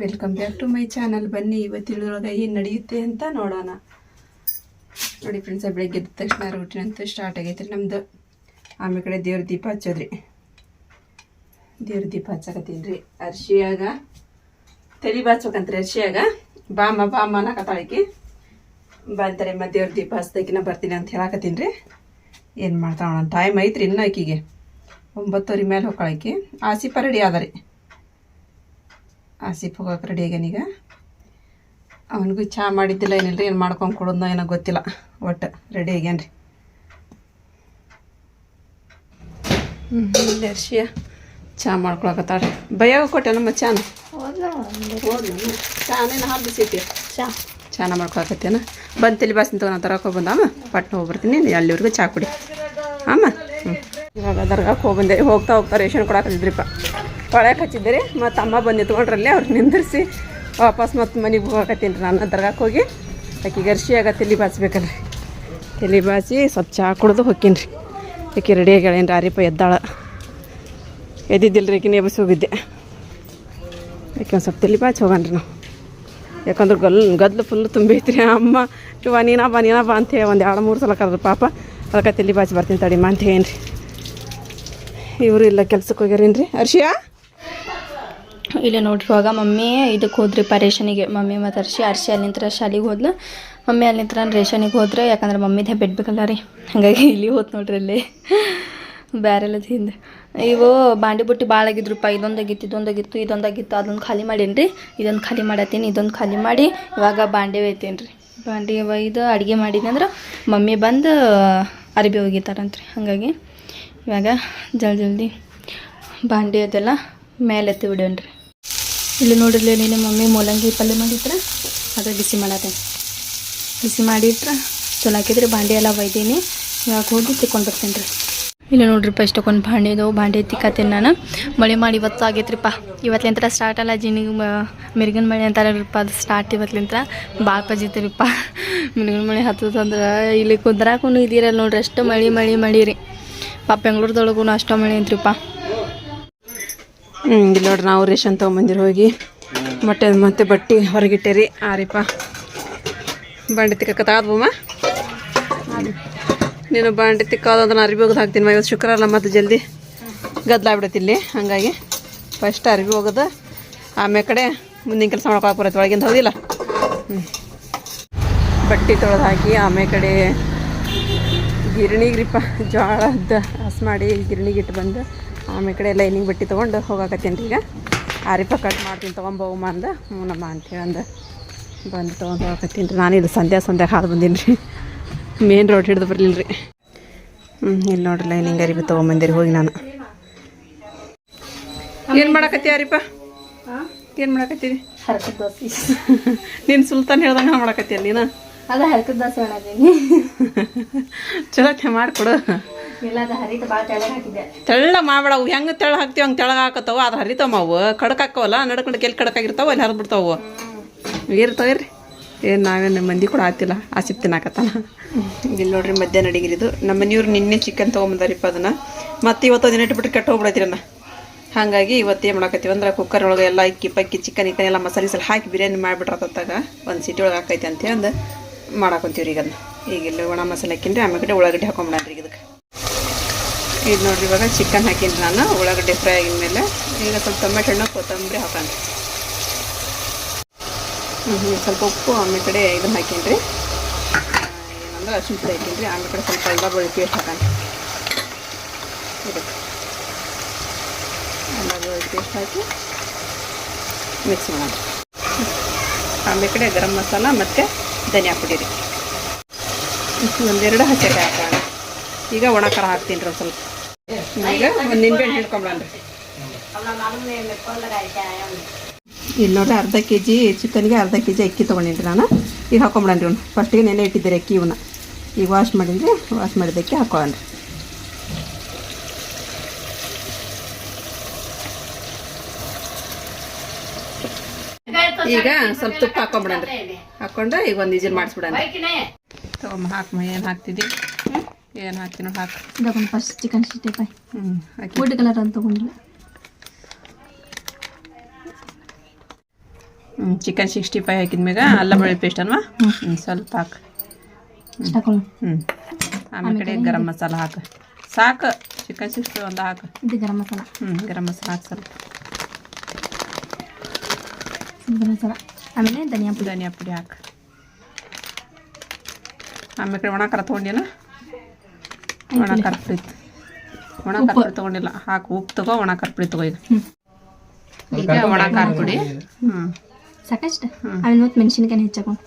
Welcome back to my channel ಬನ್ನಿ ಇವತ್ತಿನೊಳಗೆ ಏನು ನಡೆಯುತ್ತೆ ಅಂತ ನೋಡೋಣ. ನೋಡಿ ಫ್ರೆಂಡ್ಸ್ ಬೆಳಗ್ಗೆ ಎದ್ದ ತಕ್ಷಣ ರೂಟೀನ್ ಅಂತ ಸ್ಟಾರ್ಟ್ ಆಗೈತೆ ರೀ ನಮ್ದು ಆಮೇಲೆ ಕಡೆ ದೇವ್ರ ದೀಪ ಹಚ್ಚೋದ್ರಿ. ದೇವ್ರ ದೀಪ ಹಚ್ಚಕತ್ತೀನಿ ರೀ ಅರ್ಶಿಯಾಗ ತಲೆ ಬಾಚ್ಬೇಕಂತ್ರಿ, ಅರ್ಶಿಯಾಗ. ಬಾಮ ಬಾಮ ಅನ್ನಕತ್ತಾಳಿಕಿ ಬಂತಾರೆ ಮತ್ತೆ ದೇವ್ರ ದೀಪ ಹಚ್ದಕಿನ ಬರ್ತೀನಿ ಅಂತ ಹೇಳಕತ್ತೀನಿ ರೀ ಏನು ಮಾಡ್ತಾವಣ ಟೈಮ್ ಐತ್ರಿ ಇನ್ನೂ ಆಕಿಗೆ. ಒಂಬತ್ತುವರೆ ಮೇಲೆ ಹೋಗಿ ಆಸಿ ಪರಡಿ ಅದ ರೀ. ಆಸಿಫ್ ಹೋಗಕ್ಕೆ ರೆಡಿ ಆಗ್ಯಾನೀಗ ಅವನಿಗೂ ಚಹಾ ಮಾಡಿದ್ದಿಲ್ಲ ಏನಿಲ್ಲ ಏನು ಮಾಡ್ಕೊಂಡು ಕೊಡೋದ್ನೋ ಏನೋ ಗೊತ್ತಿಲ್ಲ. ಒಟ್ಟು ರೆಡಿ ಆಗ್ಯಾನ್ರಿ. ಹ್ಞೂ ಇಲ್ಲಿ ಅರ್ಶಿಯ. ಚಹಾ ಮಾಡ್ಕೊಳಕತ್ತಾಳೆ ಭಯ ಕೊಟ್ಟೆ ನಮ್ಮ ಚಾನ? ಚಾನೇನು ಹಾಲು ಬಿಸಿಟ್ಟಿ ಚಾ. ಚಾನ ಮಾಡ್ಕೊಳಕತ್ತೇನ? ಬಂದು ತಲೆ ಬಾಸಿನ ತಗೊಂಡು ನಾನು ತರಕ್ಕೆ ಬಂದ ಅಮ್ಮ ಪಟ್ನ ಹೋಗ್ಬರ್ತೀನಿ ಅಲ್ಲಿವರೆಗೂ ಚಹಾ ಕುಡಿ. ಅಮ್ಮ ಹ್ಞೂ ಇವಾಗ ದರ್ಗಾಕ್ಕೆ ಹೋಗ್ಬಂದೆ ಹೋಗ್ತಾ ಹೋಗ್ತಾ ರೇಷನ್ ಕೊಡಾಕತ್ತಿದ್ರಿಪ್ಪ ಒಳಗೆ ಹಚ್ಚಿದ್ದೆ ರೀ ಮತ್ತು ಅಮ್ಮ ಬಂದು ನಿಂತ್ಕೊಂಡ್ರಲ್ಲಿ ಅವ್ರು ನಿಂದಿರಿಸಿ ವಾಪಸ್ ಮತ್ತು ಮನೆಗೆ ಹೋಗಕತ್ತೀನಿ ರೀ ನಾನು ದರ್ಗಾಕ್ಕೆ ಹೋಗಿ. ಆಕೆ ಗರ್ಷಿಯಾಗ ತಲೆ ಬಾಚ್ಬೇಕಲ್ರಿ. ತಲೆ ಬಾಚಿ ಸ್ವಲ್ಪ ಚಹಾ ಕುಡ್ದು ಹೋಗ್ತೀನಿ ರೀ. ಆಕೆ ರೆಡಿ ಆಗ್ಯಾಳೇನು ರೀ ಆರಿಪ ಎದ್ದಾಳ. ಎದ್ದಿದ್ದಿಲ್ಲ ರೀ ಆಕಿನ ಎಬ್ಬಿಸಿ ಹೋಗಿದ್ದೆ. ಆಕೆ ಒಂದು ಸ್ವಲ್ಪ ತಲೆ ಬಾಚಿ ಹೋಗಣ್ರಿ ನಾವು. ಯಾಕಂದ್ರೆ ಗಲ್ ಗದ್ಲು ಫುಲ್ ತುಂಬೈತ್ರಿ. ಅಮ್ಮ ಇವ ನೀನಾ ಬಾ ನೀನಾ ಬಾ ಅಂತೇಳಿ ಒಂದು ಎರಡು ಮೂರು ಸಲ ಕರೆದ್ರು ಪಾಪ. ಅದಕ್ಕೆ ತಲೆ ಬಾಚಿ ಬರ್ತೀನಿ ತಡಿಮ್ಮ ಅಂತ ಹೇಳಿ ಇವರು ಇಲ್ಲ ಕೆಲ್ಸಕ್ಕೆ ಹೋಗ್ಯಾರೇನು ರೀ ಅರ್ಷಿಯಾ ಇಲ್ಲಿ ನೋಡ್ರಿ, ಇವಾಗ ಮಮ್ಮಿ ಇದಕ್ಕೆ ಹೋದ್ರಿ ರೇಷನಿಗೆ ಮಮ್ಮಿ ಮತ್ತು ಅರ್ಶಿ ಅರ್ಶಿ ಅಲ್ಲಿಂತ್ರ ಶಾಲೆಗೆ ಹೋದ್ಲು. ಮಮ್ಮಿ ಅಲ್ಲಿಂತ್ರ ರೇಷನಿಗೆ ಹೋದ್ರೆ, ಯಾಕಂದ್ರೆ ಮಮ್ಮಿದೇ ಬಿಡ್ಬೇಕಲ್ಲ ರೀ. ಹಾಗಾಗಿ ಇಲ್ಲಿ ಹೋತ್ ನೋಡ್ರಿ ಇಲ್ಲಿ. ಬೇರೆಲ್ಲ ತಿಂದ ಇವು ಬಾಂಡಿ ಬುಟ್ಟಿ ಭಾಳ ಆಗಿದ್ರಪ್ಪ ಇದೊಂದಾಗಿತ್ತು ಇದೊಂದಾಗಿತ್ತು ಇದೊಂದಾಗಿತ್ತು. ಅದೊಂದು ಖಾಲಿ ಮಾಡೀನಿ ರೀ ಇದೊಂದು ಖಾಲಿ ಮಾಡತ್ತೀನಿ, ಇದೊಂದು ಖಾಲಿ ಮಾಡಿ ಇವಾಗ ಬಾಂಡೆ ಒಯ್ತೀನಿ ರೀ ಬಾಂಡೆ ಒಯ್ದು ಅಡುಗೆ ಮಾಡಿದೆ ಅಂದ್ರೆ ಮಮ್ಮಿ ಬಂದು ಅರಿಬಿ ಒಗಿತಾರಂತ್ರಿ. ಹಾಗಾಗಿ ಇವಾಗ ಜಲ್ದಿ ಜಲ್ದಿ ಬಾಂಡೆ ಅದೆಲ್ಲ ಮೇಲೆ ಎತ್ತಿ ಬಿಡೋಣ್ರಿ. ಇಲ್ಲಿ ನೋಡಿರ್ಲಿ, ನೀನು ಮಮ್ಮಿ ಮೂಲಂಗಿ ಪಲ್ಯ ಮಾಡಿದ್ರೆ ಅದು ಬಿಸಿ ಮಾಡತ್ತೆ ಬಿಸಿ ಮಾಡಿಟ್ರೆ ಚಲೋ ಬಾಂಡೆ ಎಲ್ಲ ಒಯ್ದೀನಿ. ಇವಾಗ ಹೋಗಿ ತಿಕ್ಕೊಂಡು ಬರ್ತೀನಿ ರೀ. ಇಲ್ಲಿ ನೋಡ್ರಿಪ್ಪ ಇಷ್ಟಕ್ಕೊಂದು ಬಾಂಡೆ ಇದಾವೆ, ಬಾಂಡೆ ತಿಕ್ಕತ್ತೀನಿ ನಾನು. ಮಳೆ ಮಾಡಿ ಇವತ್ತು ಆಗೈತ್ರಿಪ್ಪ ಇವತ್ತಿಂತ್ರ ಸ್ಟಾರ್ಟ್ ಅಲ್ಲ ಜಿನಿಗೆ ಮಿರ್ಗನ್ ಮಳೆ ಅಂತಾರಪ್ಪ ಅದು ಸ್ಟಾರ್ಟ್ ಇವತ್ತಿಂತ್ರ ಭಾಳ ಪಜಿತೀರಿಪ್ಪ ಮಿರ್ಗನ್ ಮಳೆ ಹತ್ತದಂದ್ರೆ ಇಲ್ಲಿ ಕುದ್ರಾಗೂ ಇದಿರಲ್ಲ ನೋಡ್ರಿ, ಅಷ್ಟು ಮಳೆ ಮಳೆ ಮಳೆ ರೀ. ಪಾಪ ಬೆಂಗ್ಳೂರ್ದೊಳಗೂ ಅಷ್ಟು ಮಳೆ ಅಂತ್ರಿಪ್ಪ. ಇಲ್ಲಿ ನೋಡ್ರಿ, ನಾವು ರೇಷನ್ ತೊಗೊಂಬಂದಿರಿ ಹೋಗಿ. ಮೊಟ್ಟೆ ಮತ್ತೆ ಬಟ್ಟೆ ಹೊರಗಿಟ್ಟೇರಿ. ಆರಿಪ ಬಾಂಡೆ ತಿಕ್ಕತ್ತಾದ್ವಮ್ಮ ನೀನು ಬಾಂಡೆ ತಿಕ್ಕಾದಂದ್ರೆ ಅರಿವಿ ಹೋಗೋದು ಹಾಕ್ತೀನಿ ಇವತ್ತು ಶುಕ್ರವಾರ ಮತ್ತೆ ಜಲ್ದಿ ಗದ್ಲಾಗ್ಬಿಡತ್ತೆ ಇಲ್ಲಿ, ಹಾಗಾಗಿ ಫಸ್ಟ್ ಅರಿವಿ ಹೋಗೋದು. ಆಮೇಲೆ ಕಡೆ ಮುಂದಿನ ಕೆಲಸ ಮಾಡ್ಕೊಳಕ್ಕೆ ಬರುತ್ತೆ ಒಳಗಿಂದ ಹೌದಿಲ್ಲ? ಹ್ಞೂ ಬಟ್ಟೆ ತೊಳೆದು ಹಾಕಿ ಆಮೇಲೆ ಕಡೆ ಗಿರಣಿಗ್ರಿಪ್ಪ ಜೋಳದ ಹಸು ಮಾಡಿ ಗಿರಣಿಗಿಟ್ಟು ಬಂದು. ಆಮೇಲೆ ಕಡೆ ಲೈನಿಂಗ್ ಬಟ್ಟೆ ತೊಗೊಂಡು ಹೋಗಾಕತ್ತೀನಿ ರೀ ಈಗ. ಆರಿಪ ಕಟ್ ಮಾಡ್ತೀನಿ ತೊಗೊಂಬೋಮ್ಮ ಅಂದ. ಹ್ಞೂನಮ್ಮ ಅಂತೇಳಿ ಅಂದ. ಬಂದು ತೊಗೊಂಡು ಹೋಗಾಕತ್ತೀನಿ ರೀ. ನಾನು ಇದು ಸಂಧ್ಯಾ ಸಂಧ್ಯಾ ಹಾಲು ಬಂದೀನಿ ರೀ. ಮೇನ್ ರೋಡ್ ಹಿಡಿದು ಬರಲಿಲ್ಲ ರೀ. ಹ್ಞೂ ಇಲ್ಲಿ ನೋಡ್ರಿ ಲೈನಿಂಗ್ ಅರಿಬಿ ತೊಗೊಂಬಂದಿರಿ ಹೋಗಿ ನಾನು. ಏನು ಮಾಡಕತ್ತಿ ಆರಿಪ ಏನು ಮಾಡಾಕತ್ತೀರಿ? ಹರಕದ ದೋಸೆ ನೀನು ಸುಲ್ತಾನ್ ಹೇಳ್ದಂಗೆ ಮಾಡಕತ್ತೀಯ ನೀನು? ಅದ ಹರಕದ ದೋಸೆ ಚಲೋ ಮಾಡಿಕೊಡು. ತೆಳ್ಳ ಮಾಡ್ಬೇಡ ಅವು ಹೆಂಗೆ ತೆಳ್ಳ ಹಾಕ್ತೀವಿ ಹಂಗೆ ತೆಳಗ ಹಾಕತ್ತವ ಅದು ಹರಿತಾವ ಅವು. ಕಡಕ್ ಹಾಕವಲ್ಲ ನಡ್ಕೊಂಡು ಎಲ್ಲಿ ಕಡಕಾಗಿರ್ತಾವ ಅಲ್ಲಿ ಹರ್ದ್ ಬಿಡ್ತಾವ. ಇರ್ತಾವ್ರಿ ಏನ್ ನಾವೇನು ಮಂದಿ ಕೂಡ ಆತಿಲ್ಲ ಆಸಿಪ್ ತಿನ್ನಾಕತ್ತಾನ. ಇಲ್ಲಿ ನೋಡ್ರಿ ಮಧ್ಯಾಹ್ನ ಅಡಿಗಿರಿದು ನಮ್ಮ ಮನೆಯವ್ರು ನಿನ್ನೆ ಚಿಕನ್ ತೊಗೊಂಬಂದಾರಿಪ್ಪ ಅದನ್ನು. ಮತ್ತೆ ಇವತ್ತು ಅದನ್ನ ಇಟ್ಬಿಟ್ಟು ಕೆಟ್ಟ ಹೋಗ್ಬಿಡತ್ತಿರನ್ನ ಹಾಗಾಗಿ ಇವತ್ತು ಏನು ಮಾಡಕತ್ತೀವಿ ಅಂದ್ರೆ ಕುಕ್ಕರ್ ಒಳಗೆ ಎಲ್ಲ ಇಕ್ಕಿ ಪಕ್ಕಿ ಚಿಕನ್ ಇಕ್ಕನ್ ಎಲ್ಲ ಮಸಾಲೆ ಸಲ ಹಾಕಿ ಬಿರಿಯಾನಿ ಮಾಡಿಬಿಟ್ರತ್ತಾಗ ಒಂದು ಸಿಟಿ ಒಳಗೆ ಹಾಕೈತೆ ಅಂತ ಅಂದು ಮಾಡಾಕೊಂತೀವಿ ರೀ ಈಗ ಅದನ್ನ ಈಗ ಇಲ್ಲಿ ಒಣ ಮಸಾಲೆ ಹಾಕಿನ್ರಿ ಆಮೇಲೆ ಕಡೆ ಉಳ್ಳಾಗಡ್ಡಿ ಹಾಕೊಂಬಿಡ್ರಿ ಇದಕ್ಕೆ ಇದು ನೋಡಿರಿ ಇವಾಗ ಚಿಕನ್ ಹಾಕಿನಿ ನಾನು, ಉಳ್ಳಾಗಡ್ಡೆ ಫ್ರೈ ಆಗಿದ ಮೇಲೆ ಈಗ ಸ್ವಲ್ಪ ಟೊಮೆಟೊ ಹಣ್ಣು, ಕೊತ್ತಂಬರಿ ಹಾಕೋಣ. ಹ್ಞೂ ಸ್ವಲ್ಪ ಉಪ್ಪು, ಆಮೇಲೆ ಕಡೆ ಇದನ್ನು ಹಾಕೀನಿ ರೀ ಏನಂದ್ರೆ ಅರ್ಶಿನ ಪುಡಿ ರೀ ಆಮೇಲೆ ಕಡೆ ಸ್ವಲ್ಪ ಎಲ್ಲ ಬೆಳ್ಳುಳ್ಳಿ ಪೇಸ್ಟ್ ಹಾಕೋಣ. ಪೇಸ್ಟ್ ಹಾಕಿ ಮಿಕ್ಸ್ ಮಾಡೋಣ. ಆಮೇಲೆ ಕಡೆ ಗರಂ ಮಸಾಲ ಮತ್ತು ಧನಿಯಾ ಪುಡಿ ರೀ. ಒಂದೆರಡು ಹಸಿಕಾಯಿ ಹಾಕೋಣ. ಈಗ ಒಣ ಖಾರ ಹಾಕ್ತೀನಿ ರೀ ಒಂದು ಸ್ವಲ್ಪ. ಈಗ ಒಂದು ನಿಂಬೆಹಣ್ಣು ಹಿಡ್ಕೊಂಬಿಡಣ್ರಿ ಇಲ್ಲಿ ನೋಡ್ರಿ ಅರ್ಧ ಕೆ ಜಿ ಚಿಕನ್ಗೆ ಅರ್ಧ ಕೆ ಜಿ ಅಕ್ಕಿ ತೊಗೊಂಡಿನ್ರಿ ನಾನು. ಈಗ ಹಾಕೊಂಬಿಡಣ್ರಿ ಇವ್ನು. ಫಸ್ಟಿಗೆ ನೆನೆ ಇಟ್ಟಿದ್ದೀರಿ ಅಕ್ಕಿ ಇವನ್ನ ಈಗ ವಾಶ್ ಮಾಡಿದ್ರಿ ವಾಶ್ ಮಾಡಿದ ಅಕ್ಕಿ ಹಾಕೊಳ್ಳೋಣ. ಈಗ ಸ್ವಲ್ಪ ತುಪ್ಪ ಹಾಕೊಂಬಿಡಣ್ರಿ ಹಾಕೊಂಡು ಈಗ ಒಂದು ವಿಜಿಲ್ ಮಾಡಿಸ್ಬಿಡಣ ತಗೊಂಬ ಹಾಕಿ ಏನು ಹಾಕ್ತಿದ್ದಿ? ಏನು ಹಾಕಿ. ನೋಡಿ ಹಾಕಿ ಇದಕ್ಕೊಂದು ಫಸ್ಟ್ ಚಿಕನ್ ಸಿಕ್ಸ್ಟಿ ಫೈ ಹ್ಞೂ ಹಾಕಿ. ಫುಡ್ ಕಲರ್ ಅಂತ ತೊಗೊಂಡಿಲ್ಲ. ಚಿಕನ್ ಸಿಕ್ಸ್ಟಿ ಫೈ ಹಾಕಿದ್ಮ್ಯಾಗ ಅಲ್ಲ ಬೆಳ್ಳುಳ್ಳಿ ಪೇಸ್ಟ್ ಅಲ್ವಾ? ಹ್ಞೂ ಸ್ವಲ್ಪ ಹಾಕು. ಹ್ಞೂ ಆಮೇಲೆ ಕಡೆ ಗರಂ ಮಸಾಲ ಹಾಕು. ಸಾಕು ಚಿಕನ್ ಸಿಕ್ಸ್ಟಿ ಒಂದು ಹಾಕು. ಇದು ಗರಂ ಮಸಾಲ. ಹ್ಞೂ ಗರಂ ಮಸಾಲ ಹಾಕಿ ಸ್ವಲ್ಪ. ಗರಂ ಮಸಾಲ. ಆಮೇಲೆ ಧನಿಯಾ ಪುಡಿ. ಧನಿಯಾ ಪುಡಿ ಹಾಕು. ಆಮೇಲೆ ಕಡೆ ಒಣ ಖಾರ ತೊಗೊಂಡೇನ ಒಣ ಕರ್ಪುರಿ ಒಣ ಖಾರ ತಗೊಂಡಿಲ್ಲ. ಹಾಕು ಉಪ್ಪು ತಗೋ ಒಣ ಕರ್ಪುರಿ ತಗೋ ಈಗ. ಈಗ ಒಣ ಖಾರ ಪುಡಿ. ಹ್ಞೂ ಸಾಕಷ್ಟು? ಆಮೇಲೆ ಮತ್ತೆ ಮೆಣಸಿನ್ಕಾಯಿ ಹೆಚ್ಚಾಕೊಂಡು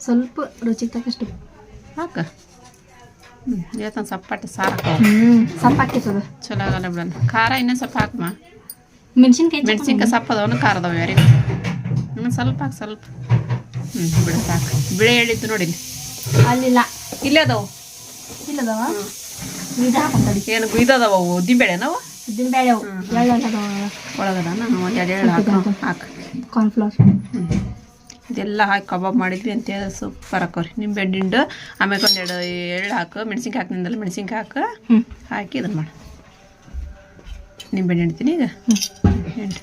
ಸ್ವಲ್ಪ ರುಚಿ ತಕ್ಕಷ್ಟು. ಹಾಕ. ಹ್ಮ್. ಇವತ್ತೊಂದು ಸಪ್ಪಾಟಿ ಸಾರು ಸೊಪ್ಪು ಹಾಕಿರ್ತದ. ಚಲೋ ಆಗಲ್ಲ ಬಿಡೋಣ. ಖಾರ ಇನ್ನೊಂದು ಸ್ವಲ್ಪ ಹಾಕಮ್ಮ ಮೆಣಸಿನ್ಕಾಯಿ ಮೆಣಸಿನ್ಕಾಯಿ ಸಪ್ಪ ಖಾರದವ ಖಾರ ಅದಾವ ಯಾರಿಗೆ. ಹ್ಞೂ ಸ್ವಲ್ಪ ಹಾಕಿ ಸ್ವಲ್ಪ. ಹ್ಞೂ ಬಿಡ ಸಾಕು. ಬಿಳೆ ಹೇಳಿದ್ದು ನೋಡಿ ಇಲ್ಲಿ. ಅಲ್ಲಿಲ್ಲ. ಇಲ್ಲೇ ಅದಾವು? ಇಲ್ಲದವ? ಇದು ಹಾಕೊಂತಡಿ ಏನು ಇದಾದವ ಅವು? ನಾವು ಉದ್ದಿನ ಬೇಳೆ ಅವು ಎಳ್ಳು ಎರಡು ಎಳ್ಳು ಹಾಕು. ಹಾಕು. ಕಾರ್ನ್ಫ್ಲವರ್ ಇದೆಲ್ಲ ಹಾಕಿ ಕಬಾಬ್ ಮಾಡಿದ್ವಿ ಅಂತ ಸೂಪರ್ ಹಾಕೋರಿ. ನಿಂಬೆ ಹಿಂಡು ಆಮೇಲೆ ಒಂದೆರಡು ಎಳ್ಳು ಹಾಕು. ಮೆಣಸಿನ್ಕಾಯಿ ಹಾಕಿನಿಂದಲ್ಲ ಮೆಣಸಿನ್ಕಾಯಿ ಹಾಕು. ಹಾಕಿ ಇದನ್ನು ಮಾಡು. ನಿಂಬೆ ಹಣ್ಣು ಹಿಂಡ್ತೀನಿ ಈಗ? ಹಿಂಡು.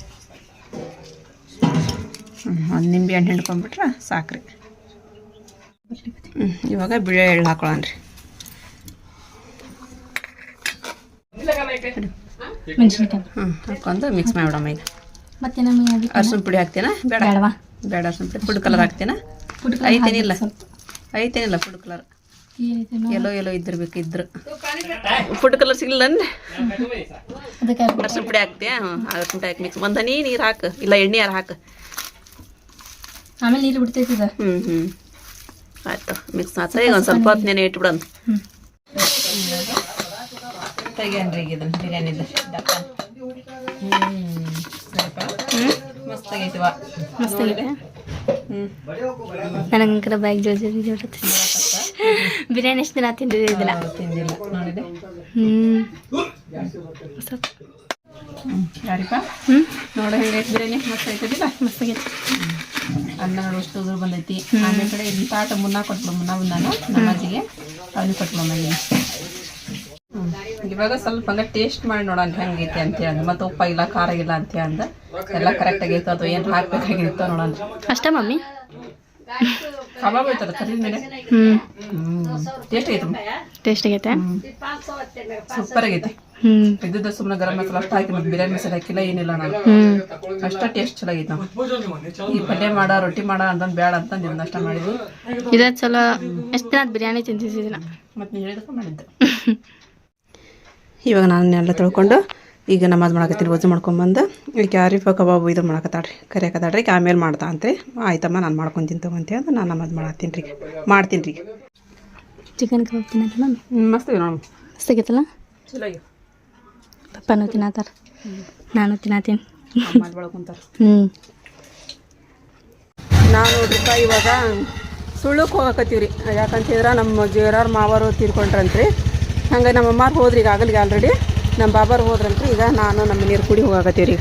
ಹ್ಞೂ ಒಂದು ನಿಂಬೆ ಹಣ್ಣು ಹಿಂಡ್ಕೊಂಡ್ಬಿಟ್ರೆ ಸಾಕ್ರಿ. ಹ್ಞೂ ಇವಾಗ ಬಿಳೆ ಎಳ್ಳು ಹಾಕೊಳ್ಳೋಣ ರೀ ಮೆಣಸಿನ್ಕಾಯಿ. ಹ್ಞೂ ಹಾಕೊಂಡು ಮಿಕ್ಸ್ ಮಾಡಿಬಿಡಮ್ಮ ಈಗ. ಮತ್ತೆ ನಮಗೆ ಪುಡಿ ಹಾಕ್ತೀನ? ಬೇಡ. ಬೇಡವಾ? ಬೇಡ ಅರ್ಶಿನ ಪುಡಿ. ಫುಡ್ ಕಲರ್ ಹಾಕ್ತೀನ? ಫುಡ್ ಐತೇನಿಲ್ಲ ಐತೇನಿಲ್ಲ ಫುಡ್ ಕಲರ್ ಎಲ್ಲೋ ಎಲ್ಲೋ ಇದ್ದಿರ್ಬೇಕು ಇದ್ರು. ಫುಡ್ ಕಲರ್ ಸಿಗ್ಲಿಲ್ಲ ಅಂದ್ರೆ? ಅರ್ಶಿನ ಪುಡಿ ಹಾಕ್ತೀಯ? ಹ್ಞೂ ಅರ್ಶಿನ ಪುಡಿ ಹಾಕಿ ಮಿಕ್ಸ್ ಒಂದು ಹನಿ ನೀರು ಹಾಕು. ಇಲ್ಲ ಎಣ್ಣೆ ಯಾರು ಹಾಕು. ಆಮೇಲೆ ನೀರು ಬಿಡ್ತೈತಿ ಹ್ಞೂ ಹ್ಞೂ ಆಯ್ತು ಮಿಕ್ಸ್ ಮಾತ್ರ ಈಗ ಒಂದು ಸ್ವಲ್ಪ ಹೊತ್ತು ನೆನೆ ಇಟ್ಬಿಡೋಣ ಹ್ಞೂ ತೆಗಿಯನ್ರಿ ಈಗ ಇದನ್ನು ಬಿರಿಯಾನಿದು. ದಪ್ಪ ಹ್ಞೂ ಮಸ್ತಾಗಿದೆ ನನಗಂಕರ ಬ್ಯಾಗ್ ಜೋಜಿ ಬಿರಿಯಾನಿ ಎಷ್ಟು ದಿನ ತಿಂದಿದ್ದಿಲ್ಲ ತಿಂದಿಲ್ಲ. ನೋಡಿದೆ. ಹ್ಞೂ ಯಾರಿಪ್ಪ? ಹ್ಞೂ ನೋಡು ಹೆಂಗೈತೆ ಬಿರಿಯಾನಿ ಮಸ್ತ್ ಐತದಿಲ್ಲ ಮಸ್ತಾಗೈತೆ ಅನ್ನ ಅಷ್ಟು ಉದುರು ಬಂದೈತಿ. ಆಮೇಲೆ ಕಡೆ ಇದನ್ನ ತಾಟ ಮುನ್ನ ಕೊಟ್ಬಿಡು. ಮುನ್ನ ಬಂದಾನು ನಮ್ಮ ಅಜ್ಜಿಗೆ ಅವನಿಗೆ ಕೊಟ್ಬಿಡು ಮನೆಗೆ. ಇವಾಗ ಸ್ವಲ್ಪ ಹಂಗ ಟೇಸ್ಟ್ ಮಾಡಿ ನೋಡೋಣ ಹೆಂಗೈತಿ ಅಂತ ಹೇಳಿ. ಮತ್ತೆ ಉಪ್ಪ ಇಲ್ಲ ಖಾರ ಇಲ್ಲ ಅಂತ ಅಂದ ಎಲ್ಲ ಕರೆಕ್ಟ್ ಆಗೈತೆ. ಅದು ಏನು ಹಾಕ್ಬೇಕಾಗಿತ್ತು ನೋಡೋಣ. ಅಷ್ಟೇ ಮಮ್ಮಿ? ಕಬಾಬ್ ಐತಲ್ಲ ಕರಿದ ಮೇಲೆ? ಟೇಸ್ಟ್ ಐತೆ ಟೇಸ್ಟ್ ಆಗೈತೆ ಸೂಪರ್ ಆಗೈತಿ? ಇದ್ದದ್ದು ಸುಮ್ಮನೆ ಗರಂ ಮಸಾಲ ಅಷ್ಟು ಹಾಕಿ ಮತ್ತೆ ಬಿರಿಯಾನಿ ಮಸಾಲ ಹಾಕಿಲ್ಲ ಏನಿಲ್ಲ ನಾನು. ಅಷ್ಟ ಟೇಸ್ಟ್ ಚಲೋ ಆಗೈತೆ ನಾವು ಈ ಪಲ್ಯ ಮಾಡ ರೊಟ್ಟಿ ಮಾಡ ಅಂತಂದು ಬೇಡ ಅಂತಂದು ಇದನ್ನ ಅಷ್ಟ ಮಾಡಿದ್ವಿ. ಇದ ಚಲೋ ಎಷ್ಟು ದಿನ ಬಿರಿಯಾನಿ ತಿಂತಿದ್ದಿನ ಮತ್ತೆ ನೀವು ಹೇಳಿದಕ್ಕೆ ಮಾಡಿದ್ದೆ. ಇವಾಗ ನಾನು ಎಲ್ಲ ತೊಳ್ಕೊಂಡು ಈಗ ನಮಾಜ್ ಮಾಡಕತ್ತೀನಿ ವಜು ಮಾಡ್ಕೊಂಬಂದು. ಈಗ ಆರಿಫ ಕಬಾಬು ಇದು ಮಾಡಕತ್ತಾಳ್ರಿ ಕರಿಯಾಕತ್ತಾಳ್ರಿ ಈಗ ಆಮೇಲೆ ಮಾಡ್ತಾ ಅಂತ್ರಿ ಆಯ್ತಮ್ಮ ನಾನು ಮಾಡ್ಕೊಂತೀನಿ ತಗೊಂತಿ ಅಂತ ನಾನು ನಮಾಜ್ ಮಾಡತ್ತೀನಿ ರೀ ಮಾಡ್ತೀನಿ ರೀ ಚಿಕನ್ ಕಬಾಬ್ ತಿನ್ನತ್ತ ಮಮ್ಮಿ ಮಸ್ತ್ ನೋಡಿ. ಮಸ್ತಾಗೈತಲ್ಲ ಚಲೋ ಪಪ್ಪನೂ ತಿನ್ನತ್ತಾರ? ನಾನು ತಿನ್ನತ್ತೀನಿ. ಹ್ಞೂ ನಾನು ನೋಡ್ರಿಪ್ಪ ಇವಾಗ ಸುಳ್ಳುಕ್ಕೆ ಹೋಗಕತ್ತೀವಿ ರೀ ಯಾಕಂತ ಹೇಳಿದ್ರೆ ನಮ್ಮ ಜೇರಾರ್ ಮಾವರು ತೀರ್ಕೊಂಡ್ರಂತ್ರಿ. ಹಂಗೆ ನಮ್ಮ ಅಮ್ಮಾರು ಹೋದ್ರಿ, ಈಗ ಆಗಲಿಗೆ ಆಲ್ರೆಡಿ ನಮ್ಮ ಬಾಬಾರು ಹೋದ್ರಂತ್ರಿ ಈಗ ನಾನು ನಮ್ಮ ನೀರು ಕುಡಿ ಹೋಗಕತ್ತೀವಿ ರೀ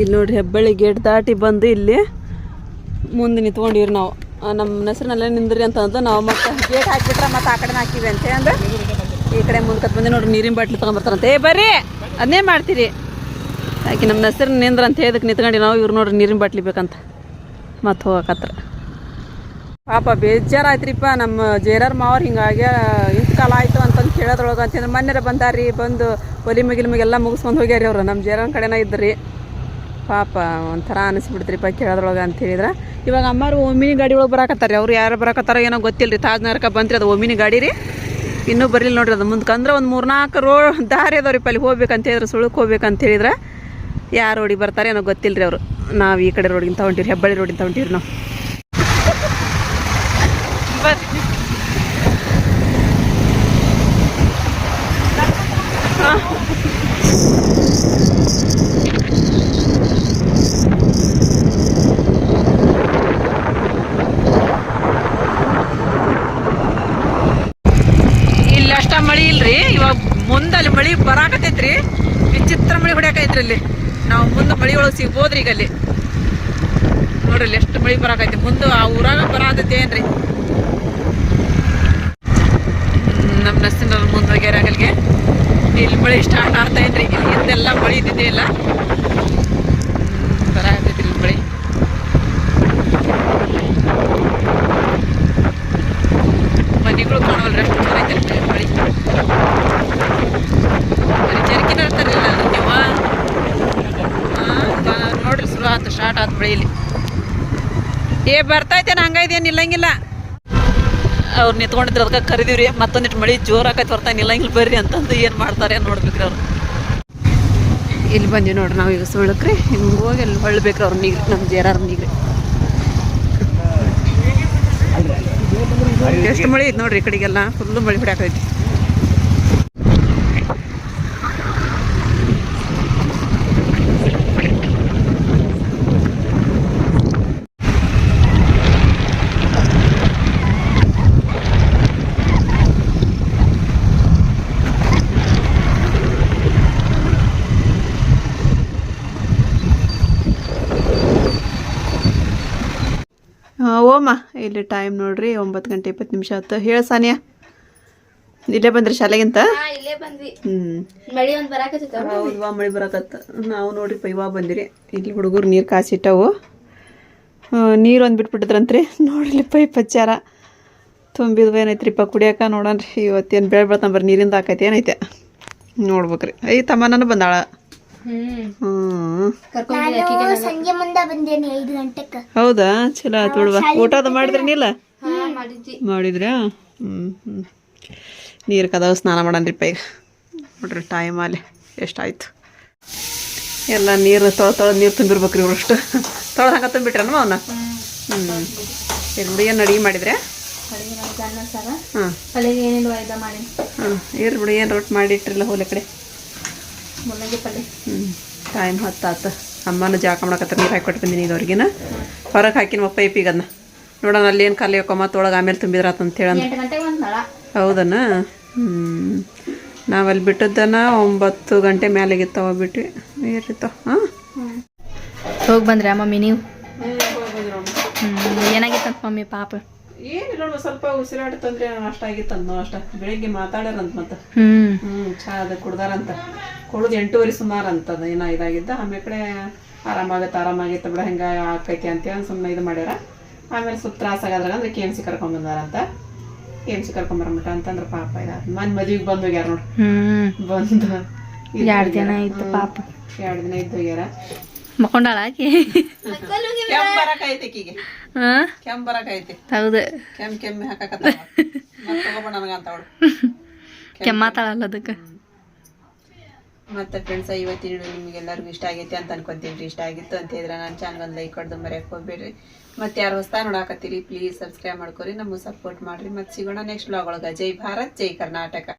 ಇಲ್ಲಿ ನೋಡ್ರಿ ಹೆಬ್ಬಳ್ಳಿ ಗೇಟ್ ದಾಟಿ ಬಂದು ಇಲ್ಲಿ ಮುಂದೆ ನಿಂತ್ಕೊಂಡಿವ್ರಿ ನಾವು. ನಮ್ಮ ಹೆಸ್ರಿನಲ್ಲೇ ನಿಂದ್ರಿ ಅಂತಂದು ನಾವು ಮತ್ತೆ ಗೇಟ್ ಹಾಕಿಬಿಟ್ರೆ ಮತ್ತೆ ಆ ಕಡೆ ಹಾಕಿವಿ ಅಂತ ಅಂದ್ರೆ ಈ ಕಡೆ ಮುಂದೆ ಬಂದು ನೋಡ್ರಿ, ನೀರಿನ ಬಾಟ್ಲಿ ತೊಗೊಂಬರ್ತಾರಂತೆ ಏ, ಬರ್ರಿ! ಅದನ್ನೇ ಮಾಡ್ತೀರಿ. ಆಕೆ ನಮ್ಮ ಹೆಸರು ನಿಂದ್ರ ಅಂತ ಹೇಳದಕ್ಕೆ ನಿಂತ್ಕೊಂಡು ನಾವು ಇವ್ರು ನೋಡ್ರಿ ನೀರಿನ ಬಾಟ್ಲಿ ಬೇಕಂತ. ಮತ್ತೆ ಹೋಗಕತ್ರ. ಪಾಪ ಬೇಜಾರಾಯ್ತ್ರಿಪ್ಪ, ನಮ್ಮ ಜೇರಾರ್ ಮಾವ್ರು ಹಿಂಗಾಗಿ ಇಂಥ ಕಾಲ ಆಯ್ತು ಅಂತಂದು ಕೇಳೋದ್ರೊಳಗೆ ಅಂತಂದ್ರೆ ಮೊನ್ನೆ ಬಂದಾರಿ ಬಂದು ಒಲಿ ಮಗಿಲ್ ಮಗೆಲ್ಲ ಮುಗಿಸ್ಕೊಂಡು ಹೋಗ್ಯಾರಿ ಅವರು. ನಮ್ಮ ಜೇರನ ಕಡೆನ ಇದ್ರಿ. ಪಾಪ ಒಂಥರ ಅನಿಸ್ಬಿಡ್ತ್ರಿಪ್ಪ ಕೇಳೋದ್ರೊಳಗೆ ಅಂತ ಹೇಳಿದ್ರೆ. ಇವಾಗ ಅಮ್ಮಾರು ಓಮಿನಿ ಗಾಡಿ ಒಳಗೆ ಬರಾಕತ್ತಾರೆ ಅವ್ರು ಯಾರು ಬರಾಕತ್ತಾರ ಏನೋ ಗೊತ್ತಿಲ್ಲ ರೀ ತಾಜ್ನಗರಕ್ಕೆ ಬಂತ್ರಿ ಅದು ಒಮ್ಮಿನಿ ಗಾಡಿ ರೀ. ಇನ್ನೂ ಬರಲಿಲ್ಲ ನೋಡ್ರಿ ಅದು ಮುಂದಕ್ಕೆ ಅಂದ್ರೆ ಒಂದು ಮೂರ್ನಾಲ್ಕು ರೋ ದಾರಿ ಅದಾವ್ರಿ ಅಲ್ಲಿ ಹೋಗ್ಬೇಕಂತ ಹೇಳಿದ್ರೆ ಸುಳಕ್ಕೆ ಹೋಗ್ಬೇಕಂತ ಹೇಳಿದ್ರೆ. ಯಾರು ರೋಡಿಗೆ ಬರ್ತಾರೆ ಏನೋ ಗೊತ್ತಿಲ್ಲ ರೀ ಅವರು. ನಾವು ಈ ಕಡೆ ರೋಡಿಗಿಂತ ಹೊಂಟಿರಿ ಹೆಬ್ಬಳ್ಳಿ ರೋಡಿಂದ ಹೊಂಟಿರಿ ನಾವು ಬರ್ರಿ ಇಲ್ಲಿ ಅಷ್ಟ ಮಳಿ ಇಲ್ರಿ, ಇವಾಗ ಮುಂದಲ್ಲಿ ಮಳಿ ಬರಾಕತೈತ್ರಿ ವಿಚಿತ್ರ ಮಳಿ ಹೊಡ್ಯಾಕೈತ್ರಿ ಇಲ್ಲಿ. ನಾವು ಮುಂದೆ ಮಳಿ ಒಳಗೆ ಸಿಗ್ಬೋದ್ರಿ ಈಗ ಅಲ್ಲಿ. ನೋಡ್ರಿ ಎಷ್ಟು ಮಳಿ ಬರಾಕೈತಿ. ಮುಂದೆ ಆ ಊರಾಗ ಬರಾತೈತಿ ಏನ್ರಿ? ಮಳೆ ಸ್ಟಾರ್ಟ್ ಆಗ್ತಾ ಇದ್ರಿ. ಇಲ್ಲಿ ಮಳೆ ಇದ್ದಿದ್ದಿಲ್ಲ ಥರ ಮಳೆ. ಮನೆಗಳು ಅಷ್ಟು ಚೆನ್ನಾಗೈತೆ ಮಳೆ. ಜರ್ಕಿನ ಇರ್ತಾರಿಲ್ಲ ನೋಡ್ರಿ ಸ್ಟಾರ್ಟ್ ಆಯ್ತು ಮಳೆ ಇಲ್ಲಿ. ಏ ಬರ್ತೈತೆ ಹಂಗೈದೇನು ಇಲ್ಲಂಗಿಲ್ಲ. ಅವ್ರು ನಿಂತ್ಕೊಂಡಿದ್ರೆ ಅದಕ್ಕೆ ಕರಿದೀವ್ರಿ. ಮತ್ತೊಂದಿಟ್ಟು ಮಳಿ ಜೋರು ಆಕೈತೆ ಬರ್ತಾ ಇಲ್ಲಿ ಬರ್ರಿ ಅಂತಂದು ಏನು ಮಾಡ್ತಾರೆ ನೋಡ್ಬೇಕ್ರಿ ಅವ್ರು. ಇಲ್ಲಿ ಬಂದ್ವಿ ನೋಡ್ರಿ ನಾವು ಈಗ ಸುಳ್ಳಕ್ರಿ ಹಿಂಗೆ ಹೋಗಿ ಅಲ್ಲಿ ಹೊಳ್ಬೇಕ್ರಿ ಅವ್ರ ನೀಗ್ರಿ ನಮ್ಮ ಜೇರಾರ್ ನೀಗ್ರಿ ಎಷ್ಟು ಮಳಿ ಐತೆ ನೋಡ್ರಿ ಈ ಕಡೆಗೆಲ್ಲ? ಫುಲ್ಲು ಮಳಿ ಹೊಡ್ಯಾಕೈತಿ ಹಾಂ ಓಮ ಇಲ್ಲಿ ಟೈಮ್ ನೋಡ್ರಿ ಒಂಬತ್ತು ಗಂಟೆ ಇಪ್ಪತ್ತು ನಿಮಿಷ ಆಯ್ತು. ಹೇಳ ಸಾನಿಯಾ. ಇಲ್ಲೇ ಬಂದ್ರಿ ಶಾಲೆಗಿಂತ? ಹ್ಞೂ ಮಳಿ ಮಳೆ ಬರಕತ್ತ. ನಾವು ನೋಡ್ರಿ ಪೈವಾ ಬಂದಿರಿ. ಇಲ್ಲಿ ಹುಡುಗರು ನೀರು ಕಾಸಿಟ್ಟವು ನೀರು ಒಂದು ಬಿಟ್ಬಿಟ್ಟಿದ್ರಂತ್ರಿ. ನೋಡ್ರಿ ಪೈಪ್ ಹಚ್ಚಾರ ತುಂಬಿದ್ವು ಏನೈತ್ರಿಪ್ಪ ಕುಡಿಯಾಕ ನೋಡೋಣ್ರಿ. ಇವತ್ತೇನು ಬೆಳೆ ಬೆಳ್ತಂಬರ್ರಿ ನೀರಿಂದ ಹಾಕೈತಿ ಏನೈತೆ? ನೋಡ್ಬೇಕ್ರಿ. ಐ ತಮ್ಮನೂ ಬಂದಾಳ. ಸಂಜೆ ಮುಂದೆ ಬಂದೇನಿ ಐದು ಗಂಟೆಕ ಹೌದಾ? ಚಲೋ ಆಯ್ತು ಬಿಡುವ. ಊಟ ಅದು ಮಾಡಿದ್ವಿ. ಮಾಡಿದ್ರಾ? ಹ್ಞೂ ಹ್ಞೂ ನೀರು ಕದಾವ ಸ್ನಾನ ಮಾಡನ್ರಿಪ್ಪ ಈಗ. ನೋಡ್ರಿ ಟೈಮ್ ಅಲ್ಲಿ ಎಷ್ಟಾಯ್ತು. ಎಲ್ಲ ನೀರು ತೊಳ ತೊಳೆದು ನೀರು ತುಂಬಿರ್ಬೇಕ್ರಿ ಇವರಷ್ಟು ತೊಳೆದು ಹಂಗೆ ತುಂಬಿಟ್ರಮ್ಮ ಅವನ್ನ ಹ್ಞೂ ಎರಡು ಏನು ಅಡುಗೆ ಮಾಡಿದ್ರೆ? ಹಾಂ. ಇರ್ಲಿ ಬಿಡಿ ಏನು ರೊಟ್ಟಿ ಮಾಡಿಟ್ರಲ್ಲ ಹೋಲೆ ಕಡೆ. ಹ್ಞೂ ಟೈಮ್ ಹತ್ತಾತು. ಅಮ್ಮನ ಜಾಕ ಮಾಡಕತ್ತ ನೀರು ಹಾಕಿ ಕೊಟ್ಟು ಬಂದೀನಿ ಈಗ ಅವ್ರಿಗಿನ. ಹೊರಗೆ ಹಾಕಿನ ಪೈಪಿಗೆ ಅದನ್ನ ನೋಡೋಣ ಅಲ್ಲಿ ಏನು ಖಾಲಿ ಹಾಕೋ ತೊಳಗೆ ಒಳಗೆ ಆಮೇಲೆ ತುಂಬಿದ್ರಾತ ಅಂತ ಹೇಳ ಹೌದನ? ಹ್ಞೂ ನಾವಲ್ಲಿ ಬಿಟ್ಟದ್ದನ ಒಂಬತ್ತು ಗಂಟೆ ಮೇಲೆಗಿತ್ತವ ಬಿಟ್ಟು ಬಿಟ್ವಿ. ನೀರಿತ್ತು ಹಾಂ? ಹೋಗಿ ಬಂದ್ರೆ ಮಮ್ಮಿ ನೀವು? ಹ್ಞೂ ಏನಾಗಿತ್ತಂತ ಮಮ್ಮಿ ಪಾಪ? ಏನಿಲ್ಲ ನೋಡು ಸ್ವಲ್ಪ ಉಸಿರಾಟ ತೊಂದ್ರೆ ಅಷ್ಟ ಅನ್ನೋ ಅಷ್ಟ. ಬೆಳಿಗ್ಗೆ ಮಾತಾಡ್ಯಾರಂತ ಮತ್ತೆ. ಹ್ಮ್. ಚಾ ಅದ ಕುಡ್ದಾರಂತ. ಕುಡ್ದು ಎಂಟೂವರೆ ಸುಮಾರು ಅಂತದ ಏನ ಇದಾಗಿದ್ದ. ಆಮೇಲೆ ಕಡೆ ಆರಾಮಾಗತ್ತೆ ಆರಾಮಾಗಿತ್ತು ಬಿಡ ಹೆಂಗ ಆಕೈತಿ ಅಂತೇಳಿ ಸುಮ್ಮನೆ ಇದು ಮಾಡ್ಯಾರ. ಆಮೇಲೆ ಸ್ವಲ್ಪ ತ್ರಾಸ ಆಗದ್ರ ಅಂದ್ರೆ ಕೆ ಎಂ ಸಿ ಕರ್ಕೊಂಬಂದಾರಂತ ಕೆ ಎಂ ಸಿ ಕರ್ಕೊಂಬರಮಟ ಅಂತಂದ್ರೆ ಪಾಪ ಇದ. ಮನ್ ಮದ್ವಿಗ್ ಬಂದ್ ಹೋಗ್ಯಾರ ನೋಡ್. ಹ್ಮ್. ಬಂದ್ ಎರಡ್ ದಿನ ಆಯ್ತು ಪಾಪ. ಎರಡು ದಿನ ಇದ್ದು ಹೋಗ್ಯಾರ. ಮಕ್ಕೊಂಡಾಳ ಆಕಿ ಹೌದು. ಕೆಮ್ಮಾತಾಳಲ್ಲ ಅದಕ್ಕೆ? ಮತ್ತೆ ಫ್ರೆಂಡ್ಸ್ ಇವತ್ತಿನ ವಿಡಿಯೋ ನಿಮಗೆಲ್ಲರಿಗೂ ಇಷ್ಟ ಆಗೈತಿ ಅಂತ ಅನ್ಕೊಂತೀನಿ ಇಷ್ಟ ಆಗಿತ್ತು ಅಂತ ಹೇಳಿದ್ರೆ ನನ್ನ ಚಾನಲ್ ಒಂದು ಲೈಕ್ ಹೊಡೆದು ಮರೆಯಕ್ಕೆ ಹೋಗ್ಬೇಡ್ರಿ. ಮತ್ತೆ ಯಾರು ಹೊಸ ನೋಡಾಕತ್ತೀರಿ ಪ್ಲೀಸ್ ಸಬ್ಸ್ಕ್ರೈಬ್ ಮಾಡ್ಕೊರಿ. ನಮಗೆ ಸಪೋರ್ಟ್ ಮಾಡ್ರಿ. ಮತ್ತೆ ಸಿಗೋಣ ನೆಕ್ಸ್ಟ್ ಬ್ಲಾಗ್ ಒಳಗೆ. ಜೈ ಭಾರತ್ ಜೈ ಕರ್ನಾಟಕ.